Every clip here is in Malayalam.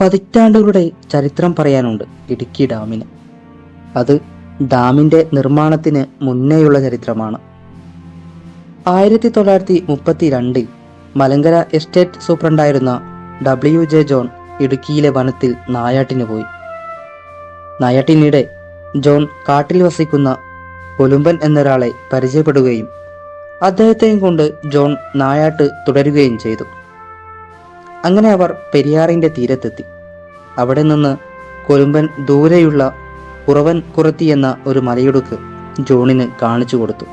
പതിറ്റാണ്ടുകളുടെ ചരിത്രം പറയാനുണ്ട് ഇടുക്കി ഡാമിന്. അത് ഡാമിന്റെ നിർമ്മാണത്തിന് മുന്നേയുള്ള ചരിത്രമാണ്. ആയിരത്തി തൊള്ളായിരത്തി മുപ്പത്തി രണ്ടിൽ മലങ്കര എസ്റ്റേറ്റ് സൂപ്രണ്ടായിരുന്ന ഡബ്ല്യു ജെ ജോൺ ഇടുക്കിയിലെ വനത്തിൽ നായാട്ടിന് പോയി. നായാട്ടിനിടെ ജോൺ കാട്ടിൽ വസിക്കുന്ന കൊലുമ്പൻ എന്നൊരാളെ പരിചയപ്പെടുകയും അദ്ദേഹത്തെയും കൊണ്ട് ജോൺ നായാട്ട് തുടരുകയും ചെയ്തു. അങ്ങനെ അവർ പെരിയാറിന്റെ തീരത്തെത്തി. അവിടെ നിന്ന് കൊലുമ്പൻ ദൂരെയുള്ള കുറവൻ കുറത്തി എന്ന ഒരു മലയിടുക്ക് ജോണിന് കാണിച്ചു കൊടുത്തു.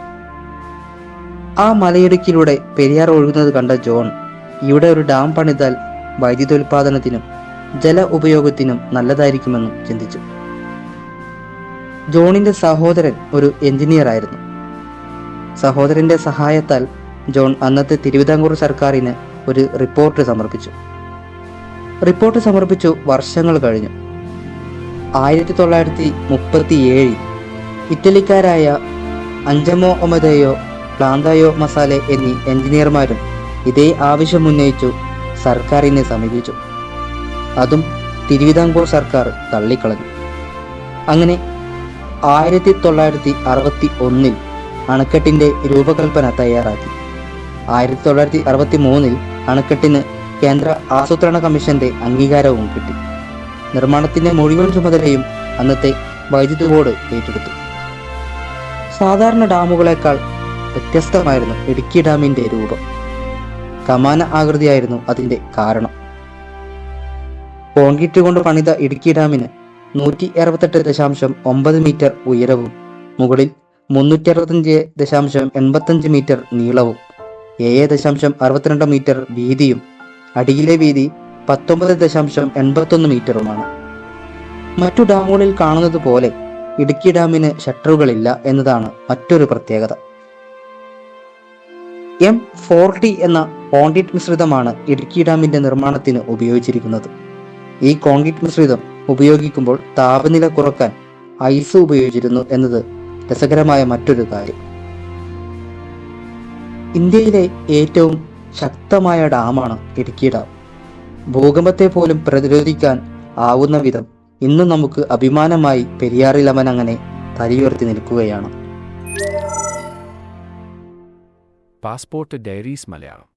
ആ മലയിടുക്കിലൂടെ പെരിയാർ ഒഴുകുന്നത് കണ്ട ജോൺ ഇവിടെ ഒരു ഡാം പണിതാൽ വൈദ്യുതോൽപാദനത്തിനും ജല ഉപയോഗത്തിനും നല്ലതായിരിക്കുമെന്നും ചിന്തിച്ചു. ജോണിന്റെ സഹോദരൻ ഒരു എഞ്ചിനീയർ ആയിരുന്നു. സഹോദരന്റെ സഹായത്താൽ ജോൺ അന്നത്തെ തിരുവിതാംകൂർ സർക്കാരിന് ഒരു റിപ്പോർട്ട് സമർപ്പിച്ചു. റിപ്പോർട്ട് സമർപ്പിച്ചു വർഷങ്ങൾ കഴിഞ്ഞു. ആയിരത്തി തൊള്ളായിരത്തി മുപ്പത്തി ഏഴിൽ ഇറ്റലിക്കാരായ അഞ്ചമോ ഒമതയോ പ്ലാന്തയോ മസാലെ എന്നീ എഞ്ചിനീയർമാരും ഇതേ ആവശ്യം ഉന്നയിച്ചു സർക്കാരിനെ സമീപിച്ചു. അതും തിരുവിതാംകൂർ സർക്കാർ തള്ളിക്കളഞ്ഞു. അങ്ങനെ ആയിരത്തി തൊള്ളായിരത്തി അറുപത്തി ഒന്നിൽ അണക്കെട്ടിന്റെ രൂപകൽപ്പന തയ്യാറാക്കി. ആയിരത്തി തൊള്ളായിരത്തി അറുപത്തി മൂന്നിൽ അണക്കെട്ടിന് കേന്ദ്ര ആസൂത്രണ കമ്മീഷന്റെ അംഗീകാരവും കിട്ടി. നിർമ്മാണത്തിന്റെ മുഴുവൻ ചുമതലയും അന്നത്തെ വൈദ്യുതി ബോർഡ് ഏറ്റെടുത്തു. സാധാരണ ഡാമുകളേക്കാൾ വ്യത്യസ്തമായിരുന്നു ഇടുക്കി ഡാമിന്റെ രൂപം. കമാന ആകൃതിയായിരുന്നു അതിന്റെ കാരണം. കോൺക്രീറ്റ് കൊണ്ട് പണിത ഇടുക്കി ഡാമിന് നൂറ്റി അറുപത്തെട്ട് ദശാംശം ഒമ്പത് മീറ്റർ ഉയരവും മുകളിൽ മുന്നൂറ്റി അറുപത്തഞ്ച് ദശാംശം എൺപത്തഞ്ച് മീറ്റർ നീളവും ഏഴ് ദശാംശം അറുപത്തിരണ്ട് മീറ്റർ വീതിയും അടിയിലെ വീതി പത്തൊമ്പത് ദശാംശം എൺപത്തൊന്ന് മീറ്ററുമാണ്. മറ്റു ഡാമുകളിൽ കാണുന്നത് പോലെ ഇടുക്കി ഡാമിന് ഷട്ടറുകളില്ല എന്നതാണ് മറ്റൊരു പ്രത്യേകത. എം ഫോർട്ടി എന്ന കോൺക്രീറ്റ് മിശ്രിതമാണ് ഇടുക്കി ഡാമിന്റെ നിർമ്മാണത്തിന് ഉപയോഗിച്ചിരിക്കുന്നത്. ഈ കോൺക്രീറ്റ് മിശ്രിതം ഉപയോഗിക്കുമ്പോൾ താപനില കുറയ്ക്കാൻ ഐസ് ഉപയോഗിച്ചിരുന്നു എന്നത് രസകരമായ മറ്റൊരു കാര്യം. ഇന്ത്യയിലെ ഏറ്റവും ശക്തമായ ഡാമാണ് ഇടുക്കി ഡാം. ഭൂകമ്പത്തെ പോലും പ്രതിരോധിക്കാൻ ആവുന്ന വിധം ഇന്ന് നമുക്ക് അഭിമാനമായി പെരിയാറിൽ അവൻ അങ്ങനെ തലയുയർത്തി നിൽക്കുകയാണ്. Passport diaries Malayalam.